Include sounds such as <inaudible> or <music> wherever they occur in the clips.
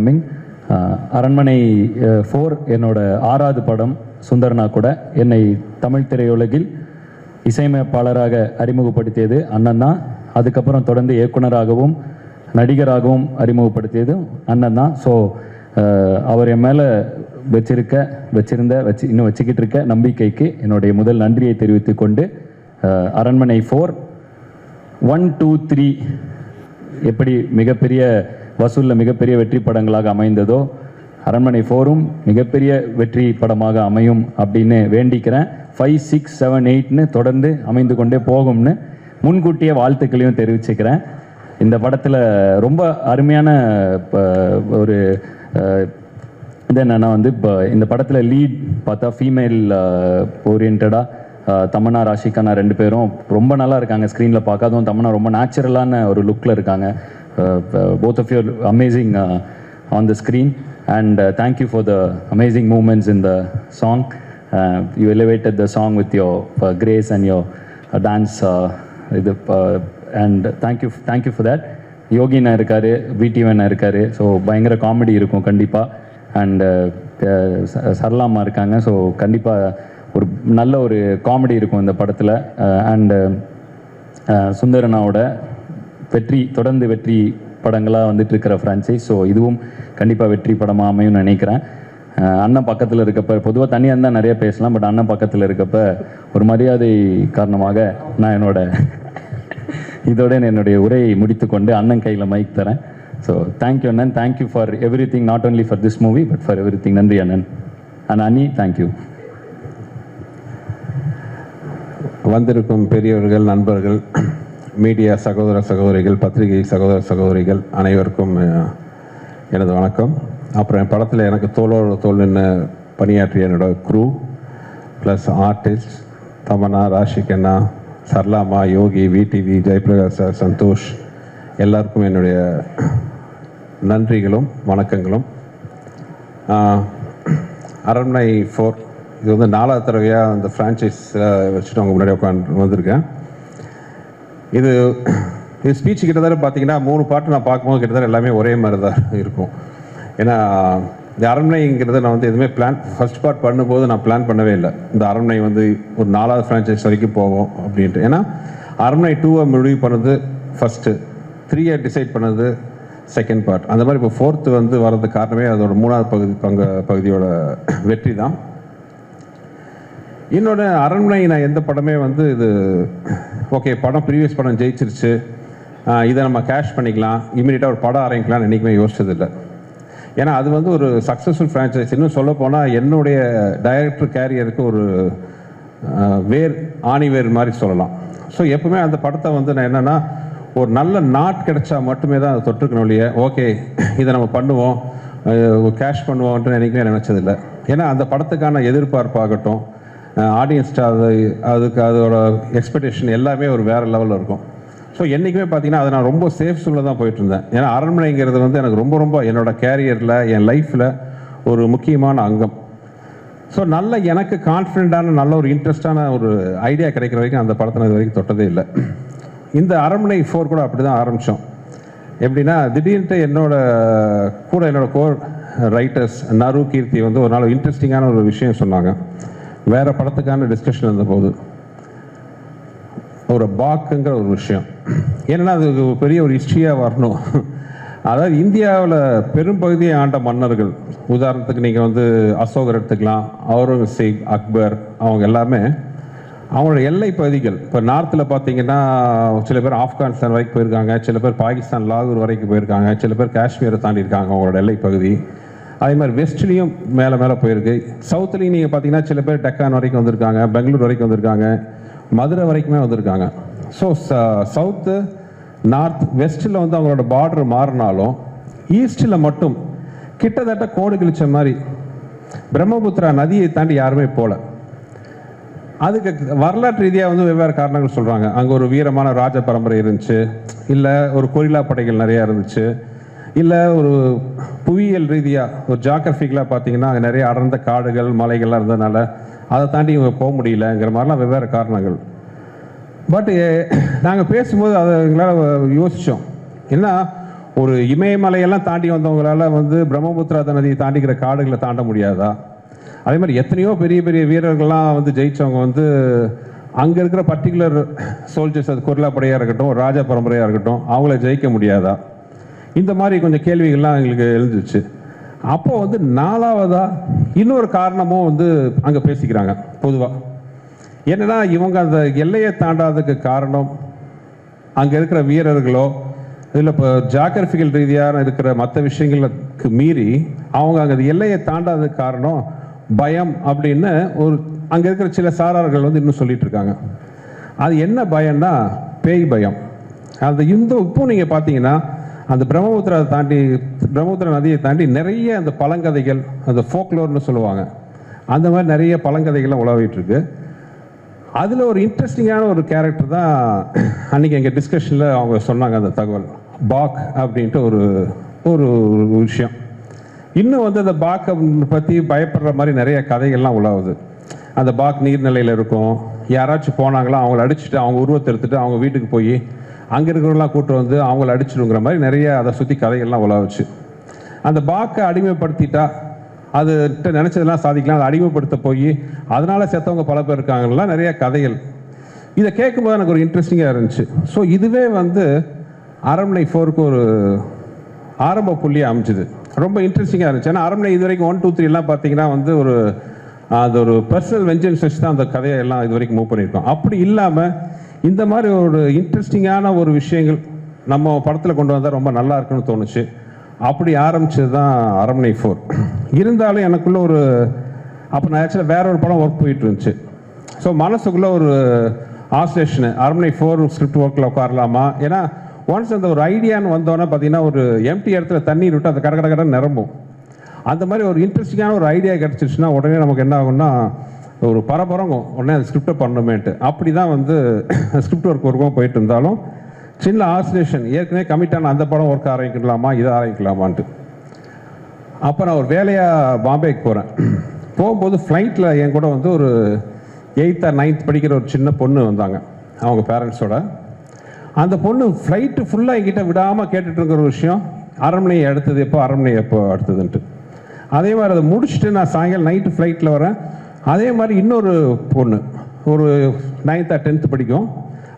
Coming அரண்மனை four என்னோட ஆறாவது படம் சுந்தரனா கூட என்னை தமிழ் திரையுலகில் இசையமைப்பாளராக அறிமுகப்படுத்தியது அண்ணன் தான். அதுக்கப்புறம் தொடர்ந்து இயக்குனராகவும் நடிகராகவும் அறிமுகப்படுத்தியது அண்ணன் தான். ஸோ அவர் என் மேலே வச்சிருக்க வச்சிருந்த வச்சு இன்னும் வச்சுக்கிட்டு இருக்க நம்பிக்கைக்கு என்னுடைய முதல் நன்றியை தெரிவித்து கொண்டு அரண்மனை ஃபோர் ஒன் டூ த்ரீ எப்படி மிகப்பெரிய வசூலில் மிகப்பெரிய வெற்றி படங்களாக அமைந்ததோ அரண்மனை ஃபோரும் மிகப்பெரிய வெற்றி படமாக அமையும் அப்படின்னு வேண்டிக்கிறேன். ஃபைவ் சிக்ஸ் செவன் எயிட்னு தொடர்ந்து அமைந்து கொண்டே போகும்னு முன்கூட்டியே வாழ்த்துக்களையும் தெரிவிச்சுக்கிறேன். இந்த படத்தில் ரொம்ப அருமையான ஒரு இது என்னென்னா வந்து இப்போ இந்த படத்தில் லீட் பார்த்தா ஃபீமேல் ஓரியன்டாக தமன்னா ராஷிகானா ரெண்டு பேரும் ரொம்ப நல்லா இருக்காங்க ஸ்க்ரீனில் பார்க்காதும் தமன்னா ரொம்ப நேச்சுரலான ஒரு லுக்கில் இருக்காங்க. Both of your amazing on the screen and thank you for the amazing moments in the song you elevated the song with your grace and your dance இது and thank you thank you for that யோகினா இருக்காரு விடிவனா இருக்காரு so பயங்கர comedy இருக்கும் கண்டிப்பாக and சரளாமா இருக்காங்க so கண்டிப்பாக ஒரு நல்ல ஒரு காமெடி இருக்கும் இந்த படத்தில் அண்டு சுந்தரனாவோட வெற்றி தொடர்ந்து வெற்றி படங்களாக வந்துட்டு இருக்கிற ஃப்ரான்ச்சைஸ் ஸோ இதுவும் கண்டிப்பாக வெற்றி படமாக அமையும்னு நினைக்கிறேன். அண்ணன் பக்கத்தில் இருக்கப்ப பொதுவாக தனியாக இருந்தால் நிறைய பேசலாம் பட் அண்ணன் பக்கத்தில் இருக்கப்ப ஒரு மரியாதை காரணமாக நான் என்னோட இதோட என்னுடைய உரையை முடித்துக்கொண்டு அண்ணன் கையில் மைக் தரேன். ஸோ தேங்க்யூ அண்ணன். Thank you for everything not only for this movie but for everything நன்றி அண்ணன். அண்ட் அண்ணி தேங்க்யூ வந்திருக்கும் பெரியவர்கள் நண்பர்கள் மீடியா சகோதர சகோதரிகள் பத்திரிகை சகோதர சகோதரிகள் அனைவருக்கும் எனது வணக்கம். அப்புறம் என் படத்தில் எனக்கு தோளோட தோல் நின்று பணியாற்றிய என்னோட crew plus artist Tamannaah Raashi Khanna சர்லாமா யோகி விடிவி ஜெயபிரகாஷ் சார் சந்தோஷ் எல்லாருக்கும் என்னுடைய நன்றிகளும் வணக்கங்களும். அரண்மனை ஃபோர் இது வந்து நாலாவது தடவையாக அந்த ஃப்ரான்ச்சைஸில் வச்சுட்டு அவங்க முன்னாடி உட்காந்து வந்திருக்கேன். இது இது ஸ்பீச் கிட்டத்தட்ட பார்த்தீங்கன்னா மூணு பாட்டு நான் பார்க்கும்போது கிட்டத்தட்ட எல்லாமே ஒரே மாதிரி தான் இருக்கும். ஏன்னா இந்த அரண்மனைங்கிறத நான் வந்து எதுவுமே பிளான் ஃபர்ஸ்ட் பார்ட் பண்ணும்போது நான் பிளான் பண்ணவே இல்லை. இந்த அரண்மனை வந்து ஒரு நாலாவது ஃப்ரான்ச்சைஸ் வரைக்கும் போவோம் அப்படின்ட்டு. ஏன்னா அரண்மனை டூவை முடிவு பண்ணது ஃபஸ்ட்டு த்ரீயை டிசைட் பண்ணது செகண்ட் பார்ட் அந்த மாதிரி இப்போ ஃபோர்த்து வந்து வர்றதுக்கு காரணமே அதோட மூணாவது பகுதி பங்கு பகுதியோட வெற்றி தான். இன்னொன்று அரண்மனை நான் எந்த படமே வந்து இது ஓகே படம் ப்ரீவியஸ் படம் ஜெயிச்சிருச்சு. இதை நம்ம கேஷ் பண்ணிக்கலாம். இமீடியட்டாக ஒரு படம் ஆரம்பிக்கலாம்னு என்றைக்குமே யோசிச்சதில்லை. ஏன்னா அது வந்து ஒரு சக்ஸஸ்ஃபுல் ஃப்ரான்ச்சைஸ் இன்னும் சொல்ல போனால் என்னுடைய டைரக்டர் கேரியருக்கு ஒரு வேர் ஆணி வேர் மாதிரி சொல்லலாம். ஸோ எப்பவுமே அந்த படத்தை வந்து நான் என்னென்னா ஒரு நல்ல நாட் கிடைச்சா மட்டுமே தான் அதை தொற்றுக்கணும் இல்லையே? ஓகே இதை நம்ம பண்ணுவோம். கேஷ் பண்ணுவோம்ன்ட்டு என்றைக்குமே நினச்சதில்லை. ஏன்னா அந்த படத்துக்கான எதிர்பார்ப்பாகட்டும் ஆடியன்ஸ்ட்டு அது அதுக்கு அதோட எக்ஸ்பெக்டேஷன் எல்லாமே ஒரு வேறு லெவலில் இருக்கும். ஸோ என்றைக்குமே பார்த்தீங்கன்னா அதை நான் ரொம்ப சேஃப் சூழல தான் போயிட்டு இருந்தேன் ஏன்னா அரண்மனைங்கிறது வந்து எனக்கு ரொம்ப ரொம்ப என்னோட கேரியரில் என் லைஃப்பில் ஒரு முக்கியமான அங்கம். ஸோ நல்ல எனக்கு கான்ஃபிடென்ட்டான நல்ல ஒரு இன்ட்ரெஸ்டான ஒரு ஐடியா கிடைக்கிற வரைக்கும் அந்த படத்தை இது வரைக்கும் தொட்டதே இல்லை. இந்த அரண்மனை ஃபோர் கூட அப்படி தான் ஆரம்பித்தோம் எப்படின்னா திடீர்னுட்டு என்னோட கூட என்னோட கோர் ரைட்டர்ஸ் நரு கீர்த்தி வந்து ஒரு நாள் இன்ட்ரெஸ்டிங்கான ஒரு விஷயம் சொன்னாங்க. வேற படத்துக்கான டிஸ்கஷன் இருந்தபோது ஒரு பாக்குங்கிற ஒரு விஷயம். ஏன்னா அது ஒரு பெரிய ஒரு ஹிஸ்ட்ரியாக வரணும். அதாவது இந்தியாவில் பெரும்பகுதியை ஆண்ட மன்னர்கள் உதாரணத்துக்கு நீங்கள் வந்து அசோகர் எடுத்துக்கலாம் அவுரங்கசீப் அக்பர் அவங்க எல்லாமே அவங்களோட எல்லை பகுதிகள். இப்போ நார்த்தில் பார்த்தீங்கன்னா சில பேர் ஆப்கானிஸ்தான் வரைக்கும் போயிருக்காங்க சில பேர் பாகிஸ்தான் லாகூர் வரைக்கும் போயிருக்காங்க சில பேர் காஷ்மீரை தாண்டி இருக்காங்க அவங்களோட எல்லை பகுதி. அதே மாதிரி வெஸ்ட்லேயும் மேலே மேலே போயிருக்கு. சவுத்துலேயும் நீங்கள் பார்த்தீங்கன்னா சில பேர் டெக்கான் வரைக்கும் வந்திருக்காங்க பெங்களூர் வரைக்கும் வந்திருக்காங்க மதுரை வரைக்குமே வந்திருக்காங்க. ஸோ சவுத்து நார்த் வெஸ்ட்டில் வந்து அவங்களோட பார்டர் மாறினாலும் ஈஸ்டில் மட்டும் கிட்டத்தட்ட கோடு கிழிச்ச மாதிரி பிரம்மபுத்திரா நதியை தாண்டி யாருமே போகல அதுக்கு வரலாற்று ரீதியாக வந்து வெவ்வேறு காரணங்கள் சொல்கிறாங்க அங்கே ஒரு வீரமான ராஜ பரம்பரை இருந்துச்சு. இல்லை ஒரு கொரில்லா படைகள் நிறையா இருந்துச்சு. இல்லை ஒரு புவியியல் ரீதியாக ஒரு ஜாகிரபிக்கலாக பார்த்தீங்கன்னா அங்கே நிறைய அடர்ந்த காடுகள் மலைகள்லாம் இருந்ததுனால அதை தாண்டி இவங்க போக முடியலங்கிற மாதிரிலாம் வெவ்வேறு காரணங்கள். பட் நாங்கள் பேசும்போது அதை எங்களால் யோசித்தோம் ஏன்னா ஒரு இமயமலையெல்லாம் தாண்டி வந்தவங்களால் வந்து பிரம்மபுத்திரா நதியை தாண்டிக்கிற காடுகளை தாண்ட முடியாதா? அதே மாதிரி எத்தனையோ பெரிய பெரிய வீரர்கள்லாம் வந்து ஜெயித்தவங்க வந்து அங்கே இருக்கிற பர்டிகுலர் சோல்ஜர்ஸ் அது குரலா படையாக இருக்கட்டும் ராஜா பரம்பரையாக இருக்கட்டும் அவங்கள ஜெயிக்க முடியாதா? இந்த மாதிரி கொஞ்சம் கேள்விகள்லாம் எங்களுக்கு எழுந்துச்சு. அப்போ வந்து நாலாவதா இன்னொரு காரணமும் வந்து அங்கே பேசிக்கிறாங்க பொதுவாக என்னன்னா இவங்க அந்த எல்லையை தாண்டாததுக்கு காரணம் அங்கே இருக்கிற வீரர்களோ இல்லை இப்போ ஜாகிரபிக்கல் ரீதியாக இருக்கிற மற்ற விஷயங்களுக்கு மீறி அவங்க அங்கே அந்த எல்லையை தாண்டாததுக்கு காரணம் பயம் அப்படின்னு ஒரு அங்கே இருக்கிற சில சாரார்கள் வந்து இன்னும் சொல்லிட்டு இருக்காங்க. அது என்ன பயம்னா பேய் பயம். அந்த இந்த இப்போ நீங்கள் பார்த்தீங்கன்னா அந்த பிரம்மபுத்திரா தாண்டி பிரம்மபுத்திரா நதியை தாண்டி நிறைய அந்த பழங்கதைகள் அந்த ஃபோக்லோர்னு சொல்லுவாங்க. அந்த மாதிரி நிறைய பழங்கதைகள்லாம் உலாவிட்டுருக்கு. அதில் ஒரு இன்ட்ரெஸ்டிங்கான ஒரு கேரக்டர் தான் அன்றைக்கி எங்கள் டிஸ்கஷனில் அவங்க சொன்னாங்க அந்த தகவல். பாக் அப்படின்ட்டு ஒரு ஒரு விஷயம். இன்னும் வந்து அந்த பாக் பற்றி பயப்படுற மாதிரி நிறைய கதைகள்லாம் உலாவுது. அந்த பாக் நீர்நிலையில் இருக்கும். யாராச்சும் போனாங்களா அவங்கள அடிச்சுட்டு அவங்க உருவத்தை எடுத்துகிட்டு அவங்க வீட்டுக்கு போய் அங்கே இருக்கிறவங்களாம் கூட்டு வந்து அவங்கள அடிச்சிடுங்கிற மாதிரி நிறைய அதை சுற்றி கதைகள்லாம் உலாவுச்சு. அந்த பாக்கை அடிமைப்படுத்திட்டா அது நினச்சதெல்லாம் சாதிக்கலாம் அதை அடிமைப்படுத்த போய் அதனால் செத்தவங்க பல பேர் இருக்காங்கலாம் நிறைய கதைகள். இதை கேட்கும்போது எனக்கு ஒரு இன்ட்ரெஸ்டிங்காக இருந்துச்சு. ஸோ இதுவே வந்து அரண்மனை ஃபோருக்கு ஒரு ஆரம்ப புள்ளி அமைஞ்சுது. ரொம்ப இன்ட்ரெஸ்டிங்காக இருந்துச்சு. ஏன்னா அரண்மனை இது வரைக்கும் ஒன் டூ த்ரீ எல்லாம் பார்த்தீங்கன்னா வந்து ஒரு அது ஒரு பர்சனல் வெஞ்சன்ஸ் வச்சு தான் அந்த கதையை எல்லாம் இது வரைக்கும் மூவ் பண்ணியிருக்கோம். அப்படி இல்லாமல் இந்த மாதிரி ஒரு இன்ட்ரெஸ்டிங்கான ஒரு விஷயங்கள் நம்ம படத்தில் கொண்டு வந்தால் ரொம்ப நல்லா இருக்குன்னு தோணுச்சு. அப்படி ஆரம்பிச்சது தான் அரண்மனை ஃபோர் இருந்தாலும் எனக்குள்ள ஒரு அப்போ நான் ஆக்சுவலாக வேற ஒரு படம் ஒர்க் போயிட்டு இருந்துச்சு. ஸோ மனசுக்குள்ளே ஒரு ஆசோசியேஷனு அரண்மனை ஃபோர் ஸ்கிரிப்ட் ஒர்க்கில் உட்காரலாமா? ஏன்னா ஒன்ஸ் அந்த ஒரு ஐடியான்னு வந்தோன்னே பார்த்தீங்கன்னா ஒரு எம்டி இடத்துல தண்ணீர் விட்டு அந்த கட கட கடன்னு நிரம்பும். அந்த மாதிரி ஒரு இன்ட்ரெஸ்டிங்கான ஒரு ஐடியா கிடச்சிருச்சுன்னா உடனே நமக்கு என்ன ஆகும்னா ஒரு பரபரங்கும். உடனே அந்த ஸ்கிரிப்டை பண்ணணுமேட்டு அப்படி தான் வந்து <clears throat> ஸ்கிரிப்ட் ஒர்க் ஒர்க்கும் போயிட்டு இருந்தாலும் சின்ன ஆசிலேஷன் ஏற்கனவே கமிட்டான அந்த படம் ஒர்க் ஆரம்பிக்கலாமா இதை ஆரம்பிக்கலாமான்ட்டு. அப்போ நான் ஒரு வேலையாக பாம்பேக்கு போகிறேன் <clears throat> போகும்போது ஃப்ளைட்டில் என் கூட வந்து ஒரு எயித் ஆர் நைன்த் படிக்கிற ஒரு சின்ன பொண்ணு வந்தாங்க அவங்க பேரண்ட்ஸோட அந்த பொண்ணு ஃப்ளைட்டு ஃபுல்லாக என்கிட்ட விடாமல் கேட்டுட்டு இருக்கிற ஒரு விஷயம் அரண்மனை அடுத்தது எப்போ அரண்மனை எப்போ அடுத்ததுன்ட்டு. அதே மாதிரி அதை முடிச்சுட்டு நான் சாயங்காலம் நைட்டு ஃப்ளைட்டில் வரேன். அதே மாதிரி இன்னொரு பொண்ணு. ஒரு நைன்த்தா டென்த்து படிக்கும்.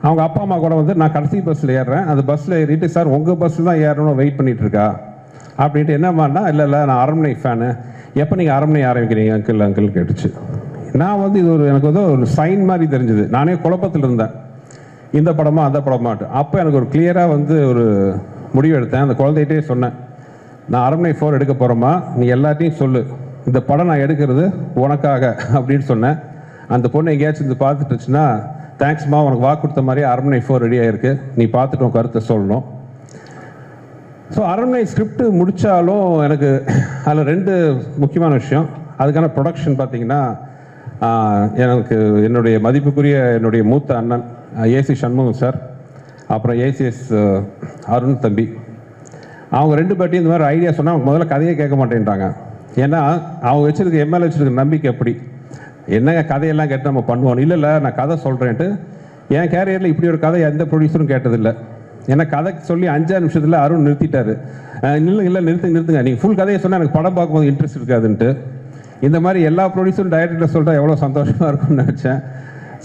அவங்க அப்பா அம்மா கூட வந்து நான் கடைசி பஸ்ஸில் ஏறுறேன். அந்த பஸ்ஸில் ஏறிட்டு சார் உங்கள் பஸ்ஸில் தான் ஏறணும்னு வெயிட் பண்ணிகிட்டு இருக்கா? அப்படின்ட்டு பண்ணால் இல்லை இல்லை நான் அரண்மனை ஃபேனு எப்போ நீங்கள் அரண்மனை ஆரம்பிக்கிறீங்க அங்கிள் அங்கிள் கேட்டுச்சு. நான் வந்து இது ஒரு எனக்கு வந்து ஒரு சைன் மாதிரி தெரிஞ்சுது. நானே குழப்பத்தில் இருந்தேன். இந்த படமா அந்த படமாட்டு அப்போ எனக்கு ஒரு கிளியராக வந்து ஒரு முடிவு எடுத்தேன். அந்த குழந்தைகிட்டே சொன்னேன். நான் அரண்மனை ஃபோர் எடுக்க போகிறோமா நீ எல்லாத்தையும் சொல்லு. இந்த படம் நான் எடுக்கிறது உனக்காக அப்படின்னு சொன்னேன். அந்த பொண்ணு எங்கேயாச்சும் இது பார்த்துட்டுச்சுன்னா தேங்க்ஸ்மா உனக்கு வாக்கு கொடுத்த மாதிரி அரண்மனை ஃபோர் ரெடி ஆயிருக்கு. நீ பார்த்துட்டு உன் கருத்தை சொல்லணும். ஸோ அரண்மனை ஸ்கிரிப்ட் முடித்தாலும் எனக்கு அதில் ரெண்டு முக்கியமான விஷயம். அதுக்கான ப்ரொடக்ஷன் பார்த்தீங்கன்னா எனக்கு என்னுடைய மதிப்புக்குரிய என்னுடைய மூத்த அண்ணன் ஏசி சண்முகம் சார் அப்புறம் ஏசிஎஸ் அருண் தம்பி. அவங்க ரெண்டு பேர்ட்டையும் இந்த மாதிரி ஐடியா சொன்னால் அவங்க முதல்ல கதையை கேட்க மாட்டேன்ட்டாங்க. ஏன்னா அவங்க வச்சிருக்க எம்எல்ஏ வச்சிருக்க நம்பிக்கை எப்படி? என்னங்க கதையெல்லாம் கேட்டு நம்ம பண்ணுவோம்? இல்லை இல்லை நான் கதை சொல்கிறேன்ட்டு என் கேரியரில் இப்படி ஒரு கதை எந்த ப்ரொடியூசரும் கேட்டதில்லை. ஏன்னா கதை சொல்லி அஞ்சாறு நிமிஷத்தில் அருண் நிறுத்திட்டாரு. இல்லை இல்லை நிறுத்துங்க நிறுத்துங்க. நீங்கள் ஃபுல் கதையை சொன்னால் எனக்கு படம் பார்க்கும்போது இன்ட்ரெஸ்ட் இருக்காதுன்ட்டு. இந்த மாதிரி எல்லா ப்ரொடியூசரும் டைரக்டர் சொல்கிறா எவ்வளோ சந்தோஷமாக இருக்கும்னு நினச்சேன்.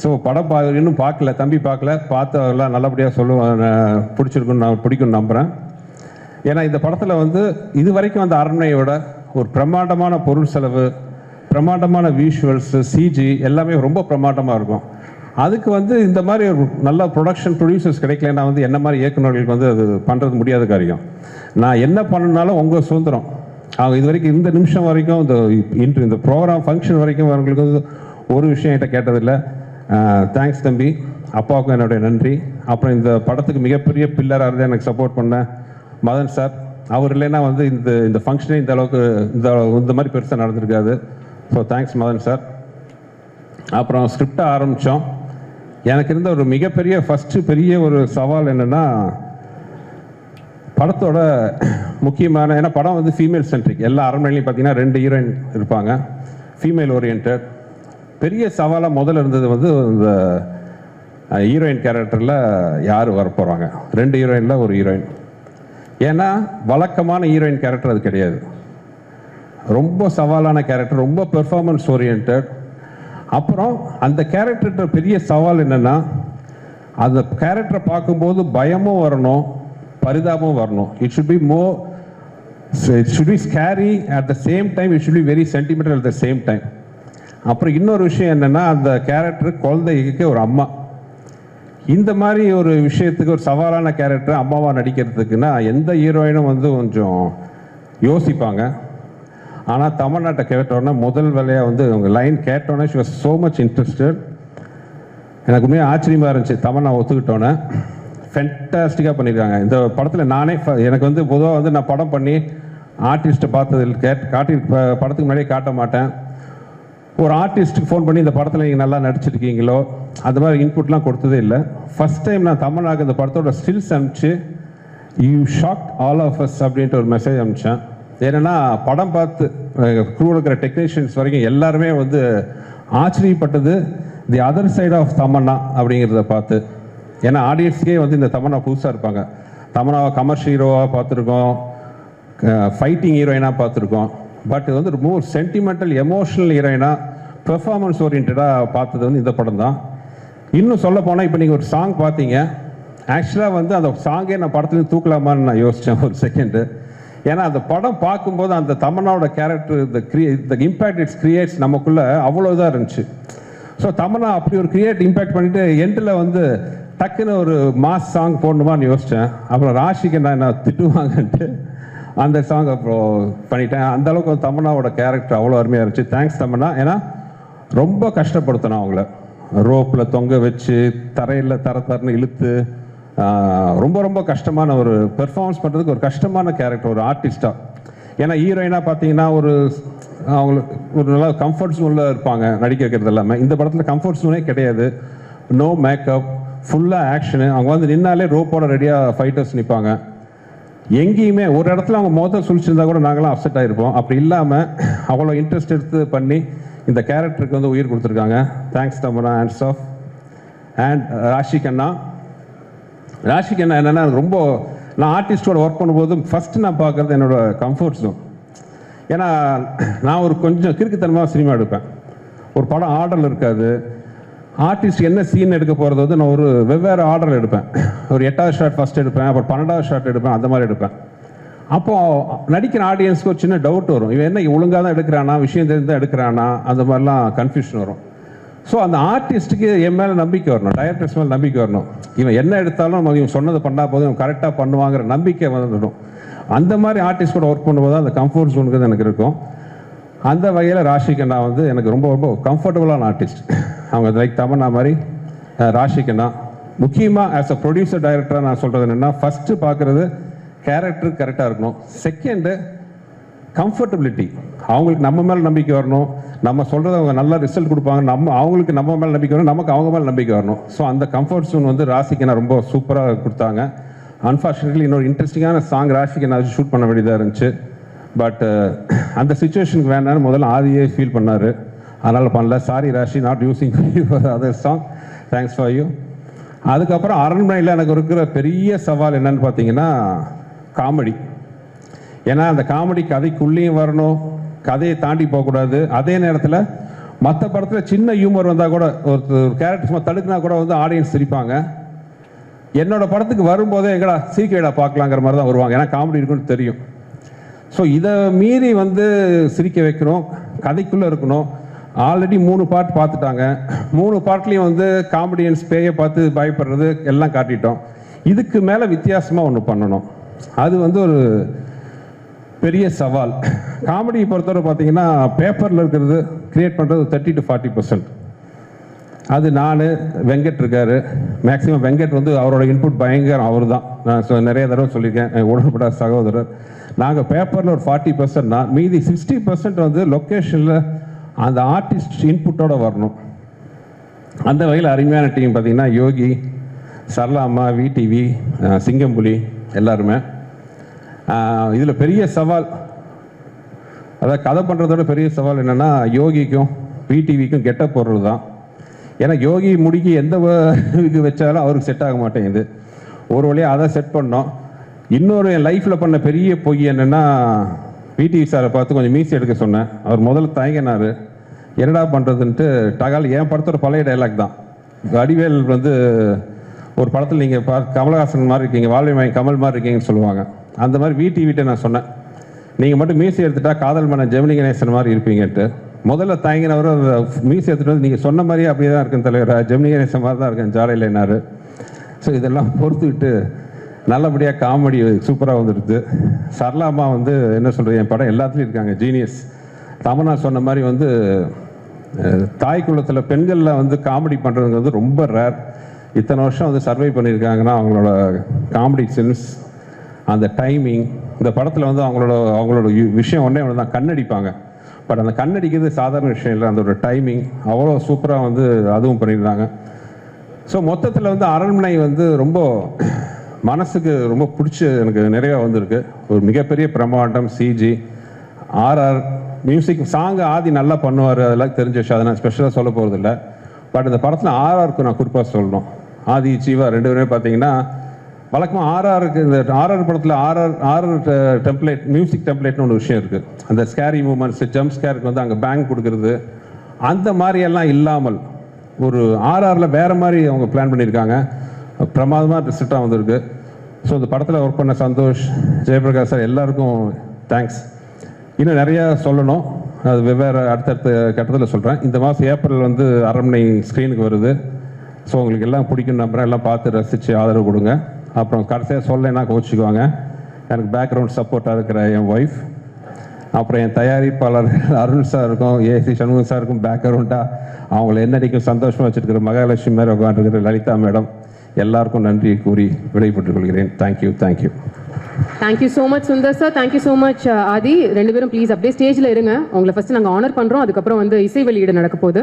ஸோ படம் பா இன்னும் பார்க்கல தம்பி பார்க்கல. பார்த்து எல்லாம் நல்லபடியாக சொல்லுவேன் பிடிச்சிருக்குன்னு நான் பிடிக்கும்னு நம்புகிறேன் ஏன்னா இந்த படத்தில் வந்து இது வரைக்கும் அந்த அரண்மனையோட ஒரு பிரம்மாண்டமான பொருள் செலவு பிரம்மாண்டமான விஷுவல்ஸு சிஜி எல்லாமே ரொம்ப பிரம்மாண்டமாக இருக்கும். அதுக்கு வந்து இந்த மாதிரி ஒரு நல்ல ப்ரொடக்ஷன் ப்ரொடியூசர்ஸ் கிடைக்கலன்னா வந்து என்ன மாதிரி இயக்குநர்களுக்கு வந்து அது பண்ணுறது முடியாத காரியம். நான் என்ன பண்ணனாலும் உங்கள் சுதந்திரம். அவங்க இது வரைக்கும் இந்த நிமிஷம் வரைக்கும் இந்த இன்று இந்த ப்ரோக்ராம் ஃபங்க்ஷன் வரைக்கும் அவங்களுக்கு வந்து ஒரு விஷயம் என்கிட்ட கேட்டதில்லை. தேங்க்ஸ் தம்பி. அப்பாவுக்கும் என்னுடைய நன்றி. அப்புறம் இந்த படத்துக்கு மிகப்பெரிய பில்லராக இருந்து எனக்கு சப்போர்ட் பண்ண மதன் சார் அவர் இல்லைன்னா வந்து இந்த இந்த ஃபங்க்ஷனே இந்த அளவுக்கு இந்த இந்த மாதிரி பெருசாக நடந்திருக்காது. ஸோ தேங்க்ஸ் மதன் சார் அப்புறம் ஸ்கிரிப்டை ஆரம்பித்தோம் எனக்கு இருந்த ஒரு மிகப்பெரிய ஃபஸ்ட்டு பெரிய ஒரு சவால் என்னென்னா படத்தோட முக்கியமான ஏன்னா படம் வந்து ஃபீமேல் சென்ட்ரிக் எல்லா அரண்மனையிலையும் பார்த்தீங்கன்னா ரெண்டு ஹீரோயின் இருப்பாங்க. ஃபீமேல் ஓரியன்ட் பெரிய சவாலாக முதல்ல இருந்தது வந்து இந்த ஹீரோயின் கேரக்டரில் யார் வரப்போகிறாங்க ரெண்டு ஹீரோயினில் ஒரு ஹீரோயின் ஏன்னா வழக்கமான ஹீரோயின் கேரக்டர் அது கிடையாது. ரொம்ப சவாலான கேரக்டர் ரொம்ப பெர்ஃபார்மன்ஸ் ஓரியன்ட் அப்புறம் அந்த கேரக்டர்கிட்ட பெரிய சவால் என்னென்னா அந்த கேரக்டரை பார்க்கும்போது பயமும் வரணும் பரிதாபமும் வரணும். இட் ஷுட் பி மோ it should be scary at the same time it should be very sentimental at the same time அப்புறம் இன்னொரு விஷயம் என்னென்னா அந்த கேரக்டர் குழந்தைக்கு ஒரு அம்மா. இந்த மாதிரி ஒரு விஷயத்துக்கு ஒரு சவாலான கேரக்டர் அம்மாவா நடிக்கிறதுக்குன்னா எந்த ஹீரோயினும் வந்து கொஞ்சம் யோசிப்பாங்க. ஆனால் தமிழ்நாட்டை கேட்டோன்னே முதல் வேலையாக வந்து அவங்க லைன் கேட்டோன்னே she was so much interested எனக்கு உண்மையாக ஆச்சரியமாக இருந்துச்சு தமிழ் நான் ஒத்துக்கிட்டோன்னே ஃபென்டாஸ்டிக்காக பண்ணியிருக்காங்க. இந்த படத்தில் நானே எனக்கு வந்து பொதுவாக வந்து நான் படம் பண்ணி ஆர்டிஸ்ட்டை பார்த்தது கேட் காட்டி படத்துக்கு முன்னாடியே காட்ட மாட்டேன். ஒரு ஆர்டிஸ்ட்டுக்கு ஃபோன் பண்ணி இந்த படத்தில் நீங்கள் நல்லா நடிச்சிருக்கீங்களோ அந்த மாதிரி இன்புட்லாம் கொடுத்ததே இல்லை. ஃபஸ்ட் டைம் நான் தமிழாக இந்த படத்தோட ஸ்டில்ஸ் அனுப்பிச்சு you shock all of us அப்படின்ட்டு ஒரு மெசேஜ் அனுப்பிச்சேன். ஏன்னா படம் பார்த்து குரூ இருக்கிற டெக்னீஷியன்ஸ் வரைக்கும் எல்லாருமே வந்து ஆச்சரியப்பட்டது the other side of Tamannaah அப்படிங்கிறத பார்த்து. ஏன்னா ஆடியன்ஸ்க்கே வந்து இந்த தமன்னா புதுசாக இருப்பாங்க. தமன்னாவை கமர்ஷியல் ஹீரோவாக பார்த்துருக்கோம் ஃபைட்டிங் ஹீரோயினாக பார்த்துருக்கோம். பட் இது வந்து மோர் சென்டிமெண்டல் எமோஷனல் ஹீரோயினாக பெர்ஃபார்மன்ஸ் ஓரியன்டாக பார்த்தது வந்து இந்த படம் தான். இன்னும் சொல்ல போனால் இப்போ நீங்கள் ஒரு சாங் பார்த்தீங்க. ஆக்சுவலாக வந்து அந்த சாங்கே நான் படத்துலேருந்து தூக்கலாமான்னு நான் யோசித்தேன் ஒரு செகண்டு ஏன்னா அந்த படம் பார்க்கும்போது அந்த தமனாவோட கேரக்டர் இந்த கிரியே இந்த இம்பேக்ட் இட்ஸ் கிரியேட்ஸ் நமக்குள்ளே அவ்வளோ இதாக இருந்துச்சு. ஸோ தமனா அப்படி ஒரு கிரியேட் இம்பேக்ட் பண்ணிட்டு எண்டில் வந்து டக்குன்னு ஒரு மாஸ் சாங் போடணுமான்னு யோசித்தேன் அப்புறம் ராஷிக்கு நான் என்ன திட்டுவாங்கன்ட்டு அந்த சாங் அப்புறம் பண்ணிட்டேன். அந்த அளவுக்கு வந்து தமன்னாவோட கேரக்டர் அவ்வளோ அருமையாக இருந்துச்சு. தேங்க்ஸ் தமன்னா. ஏன்னா ரொம்ப கஷ்டப்படுத்தணும் அவங்கள. ரோப்பில் தொங்க வச்சு தரையில் தர தரன்னு இழுத்து ரொம்ப ரொம்ப கஷ்டமான ஒரு பெர்ஃபார்மன்ஸ் பண்ணுறதுக்கு ஒரு கஷ்டமான கேரக்டர் ஒரு ஆர்டிஸ்டாக ஏன்னா ஹீரோயினாக பார்த்தீங்கன்னா ஒரு அவங்களுக்கு ஒரு நல்லா கம்ஃபர்ட் ஜோனில் இருப்பாங்க நடிக்க வைக்கிறது எல்லாமே. இந்த படத்தில் கம்ஃபர்ட் ஜோனே கிடையாது. நோ மேக்கப் ஃபுல்லாக ஆக்ஷனு அவங்க வந்து நின்னாலே ரோப்போட ரெடியாக ஃபைட்டர்ஸ் நிற்பாங்க எங்கேயுமே ஒரு இடத்துல அவங்க மோதல் சுழிச்சிருந்தா கூட நாங்களாம் அப்செட் ஆகிருப்போம் அப்படி இல்லாமல் அவ்வளோ இன்ட்ரெஸ்ட் எடுத்து பண்ணி இந்த கேரக்டருக்கு வந்து உயிர் கொடுத்துருக்காங்க. Thanks Tamara hands off and Raashi Khanna. Raashi Khanna என்னென்னா ரொம்ப நான் ஆர்டிஸ்டோட ஒர்க் பண்ணும்போது ஃபஸ்ட்டு நான் பார்க்குறது என்னோட கம்ஃபர்ட் ஜோன் ஏன்னா நான் ஒரு கொஞ்சம் கிறுக்குத்தனமாக சினிமா எடுப்பேன். ஒரு படம் ஆர்டரில் இருக்காது. ஆர்டிஸ்ட் என்ன சீன் எடுக்க போகிறது வந்து நான் ஒரு வெவ்வேறு ஆர்டர் எடுப்பேன். ஒரு எட்டாவது ஷாட் ஃபஸ்ட் எடுப்பேன் அப்புறம் பன்னெண்டாவது ஷாட் எடுப்பேன் அந்த மாதிரி எடுப்பேன். அப்போது நடிக்கிற ஆடியன்ஸ்க்கு ஒரு சின்ன டவுட் வரும். இவன் என்ன ஒழுங்காக தான் எடுக்கிறானா விஷயம் தெரிஞ்சு தான் எடுக்கிறானா அந்த மாதிரிலாம் கன்ஃபியூஷன் வரும். ஸோ அந்த ஆர்டிஸ்ட்டுக்கு என் மேலே நம்பிக்கை வரணும். டைரக்டர்ஸ் மேலே நம்பிக்கை வரணும். இவன் என்ன எடுத்தாலும் நம்ம இவன் சொன்னதை பண்ணால் போதும் இவன் கரெக்டாக பண்ணுவாங்கிற நம்பிக்கை வந்துடும். அந்த மாதிரி ஆர்டிஸ்ட் கூட ஒர்க் பண்ணும்போது அந்த கம்ஃபர்ட் ஜோனுக்கு எனக்கு இருக்கும். அந்த வகையில் ராஷி கண்ணா வந்து எனக்கு ரொம்ப ரொம்ப கம்ஃபர்டபுளான ஆர்டிஸ்ட் அவங்க லைக் தமன்னா மாதிரி அஹ், ராஷி கண்ணா. முக்கியமாக ஆஸ் அ ப்ரொடியூசர் டைரக்டராக நான் சொல்கிறது என்னென்னா ஃபஸ்ட்டு பார்க்குறது கேரக்டர் கரெக்டாக இருக்கணும். செகண்டு கம்ஃபர்டபிலிட்டி அவங்களுக்கு நம்ம மேலே நம்பிக்கை வரணும். நம்ம சொல்கிறத அவங்க நல்ல ரிசல்ட் கொடுப்பாங்க. நம்ம அவங்களுக்கு நம்ம மேலே நம்பிக்கை வரணும். நமக்கு அவங்க மேலே நம்பிக்கை வரணும். ஸோ அந்த கம்ஃபர்ட் ஜோன் வந்து ராசிக்கு நான் ரொம்ப சூப்பராக கொடுத்தாங்க. அன்ஃபார்ச்சுனேட்லி இன்னொரு இன்ட்ரெஸ்டிங்கான சாங் ராசிக்கு நான் ஷூட் பண்ண வேண்டியதாக இருந்துச்சு. பட் uh, <clears throat> அந்த சுச்சுவேஷனுக்கு வேணாம்னு முதல்ல ஆதியே ஃபீல் பண்ணார். அதனால் பண்ணல. Sorry Raashi not using other song thanks for you அதுக்கப்புறம் அரண்மனையில் எனக்கு இருக்கிற பெரிய சவால் என்னன்னு பார்த்தீங்கன்னா காமெடி. ஏன்னா அந்த காமெடி கதைக்குள்ளேயும் வரணும். கதையை தாண்டி போகக்கூடாது. அதே நேரத்தில் மற்ற படத்தில் சின்ன ஹியூமர் வந்தால் கூட ஒரு கேரக்டர் சும்மா தடுக்குனா கூட வந்து ஆடியன்ஸ் சிரிப்பாங்க. என்னோட படத்துக்கு வரும்போதே எங்கடா சீக்கிரடா பார்க்கலாங்கிற மாதிரி தான் வருவாங்க. ஏன்னா காமெடி இருக்குன்னு தெரியும். ஸோ இதை மீறி வந்து சிரிக்க வைக்கணும் கதைக்குள்ளே இருக்கணும். ஆல்ரெடி மூணு பார்ட் பார்த்துட்டாங்க. மூணு பார்ட்லேயும் வந்து காமெடியன்ஸ் பேயை பார்த்து பயப்படுறது எல்லாம் காட்டிட்டோம். இதுக்கு மேலே வித்தியாசமாக ஒன்று பண்ணணும். அது வந்து ஒரு பெரிய சவால். காமெடி பொறுத்தவரை பார்த்தீங்கன்னா பேப்பரில் இருக்கிறது க்ரியேட் பண்ணுறது தேர்ட்டி டு ஃபார்ட்டி பர்சன்ட் அது நான் வெங்கட் இருக்கார். மேக்ஸிமம் வெங்கட் வந்து அவரோட இன்புட் பயங்கரம். அவர் தான் நான் நிறைய தடவை சொல்லியிருக்கேன். என் உடன்பட சகோதரர். நாங்கள் பேப்பரில் ஒரு ஃபார்ட்டி பர்சன்ட்னா மீதி சிக்ஸ்டி பர்சன்ட் வந்து லொக்கேஷனில் அந்த ஆர்டிஸ்ட் இன்புட்டோடு வரணும். அந்த வகையில் அருமையான டீம் பார்த்தீங்கன்னா யோகி சரளாமா விடிவி சிங்கம்புலி எல்லாருமே. இதில் பெரிய சவால் அதாவது கதை பண்ணுறதோட பெரிய சவால் என்னென்னா யோகிக்கும் விடிவிக்கும் கெட்ட போடுறது தான். ஏன்னா யோகி முடிக்கு எந்த இது இதுக்கு வச்சாலும் அவருக்கு செட் ஆக மாட்டேங்குது. ஒரு வழியாக அதை செட் பண்ணோம். இன்னொரு என் லைஃப்பில் பண்ண பெரிய பொய் என்னென்னா பிடி சாரை பார்த்து கொஞ்சம் மீசி எடுக்க சொன்னேன். அவர் முதல்ல தயங்கினார் என்னடா பண்ணுறதுன்ட்டு டகால் என் படத்தோட பழைய டைலாக் தான். அடிவேல் வந்து ஒரு படத்தில் நீங்கள் பா கமலஹாசன் மாதிரி இருக்கீங்க வாழ்வை மகன் கமல் மாதிரி இருக்கீங்கன்னு சொல்லுவாங்க. அந்த மாதிரி வீட்டி வீட்டை நான் சொன்னேன். நீங்கள் மட்டும் மீசி எடுத்துட்டா காதல் மன்னன் ஜெமினி கணேசன் மாதிரி இருப்பீங்கன்ட்டு. முதல்ல தயங்கினவர் அந்த மீசி எடுத்துகிட்டு வந்து நீங்கள் சொன்ன மாதிரியே அப்படியே தான் இருக்குன்னு தலைவர். ஜெமினி கணேசன் மாதிரி தான் இருக்கேன் ஜாலையில் என்னார். ஸோ இதெல்லாம் பொறுத்துக்கிட்டு நல்லபடியாக காமெடி சூப்பராக வந்துடுது. சரளாமா வந்து என்ன சொல்கிறது என் படம் எல்லாத்துலேயும் இருக்காங்க ஜீனியஸ் தமனா சொன்ன மாதிரி வந்து தாய் குளத்தில் பெண்களில் வந்து காமெடி பண்ணுறதுங்கிறது ரொம்ப ரேர் இத்தனை வருஷம் வந்து சர்வை பண்ணியிருக்காங்கன்னா அவங்களோட காமெடி சென்ஸ் அந்த டைமிங் இந்த படத்தில் வந்து அவங்களோட அவங்களோட யு- விஷயம் ஒன்றே ஒன்று தான் கண்ணடிப்பாங்க. பட் அந்த கண்ணடிக்கிறது சாதாரண விஷயம் இல்லை அந்த ஒரு டைமிங் அவ்வளோ சூப்பராக வந்து அதுவும் பண்ணியிருந்தாங்க. ஸோ மொத்தத்தில் வந்து அரண்மனை வந்து ரொம்ப மனசுக்கு ரொம்ப பிடிச்ச எனக்கு நிறைய வந்திருக்கு. ஒரு மிகப்பெரிய பிரம்மாண்டம் CG RR music song Aadhi நல்லா பண்ணுவார் அதெல்லாம் தெரிஞ்ச விஷயம். அதை நான் ஸ்பெஷலாக சொல்ல போகிறதில்ல பட் இந்த படத்தில் ஆர்ஆருக்கு நான் குறிப்பாக சொல்லணும். ஆதி ஜீவா ரெண்டு பேருமே பார்த்தீங்கன்னா வழக்கமாக ஆர்ஆருக்கு இந்த ஆர்ஆர் படத்தில் ஆர்ஆர் ஆர்ஆர் டெம்ப்ளேட் மியூசிக் டெம்ப்ளேட்னு ஒரு விஷயம் இருக்குது அந்த ஸ்கேரி மூமெண்ட்ஸ் ஜம்ப் ஸ்கேருக்கு வந்து அங்கே பேங்க் கொடுக்கறது. அந்த மாதிரியெல்லாம் இல்லாமல் ஒரு ஆர்ஆரில் வேறு மாதிரி அவங்க பிளான் பண்ணியிருக்காங்க. பிரமாதமாக ரிசல்ட்டாக வந்திருக்கு. ஸோ இந்த படத்தில் ஒர்க் பண்ண சந்தோஷ் ஜெயபிரகாஷ் சார் எல்லாருக்கும் தேங்க்ஸ் இன்னும் நிறையா சொல்லணும். அது வெவ்வேறு அடுத்தடுத்த கட்டத்தில் சொல்கிறேன் இந்த மாதம் ஏப்ரல் வந்து அரண்மனை ஸ்க்ரீனுக்கு வருது. ஸோ உங்களுக்கு எல்லாம் பிடிக்கும் நம்புறேன். எல்லாம் பார்த்து ரசித்து ஆதரவு கொடுங்க. அப்புறம் கடைசியாக சொல்லலைன்னா கோச்சிக்குவாங்க எனக்கு பேக்ரவுண்ட் சப்போர்ட்டாக இருக்கிற என் ஒய்ஃப் அப்புறம் என் தயாரிப்பாளர் அருண் சார் இருக்கும் ஏசி சண்முகம் சார் இருக்கும் பேக்ரவுண்டாக அவங்கள என்னடிக்கும் சந்தோஷமாக வச்சுருக்கிற மகாலட்சுமி மேலே உட்காந்துருக்கிற லலிதா மேடம். எல்லாருக்கும் நன்றி கூறி விடைபெற்றுக் கொள்கிறேன் thank you thank you thank you so much Sundar sir thank you so much Aadhi ரெண்டு பேரும் ப்ளீஸ் அப்படியே ஸ்டேஜில் இருங்க. உங்களை ஃபஸ்ட்டு நாங்கள் ஆனர் பண்ணுறோம் அதுக்கப்புறம் வந்து இசை வெளியீடு நடக்க போகுது.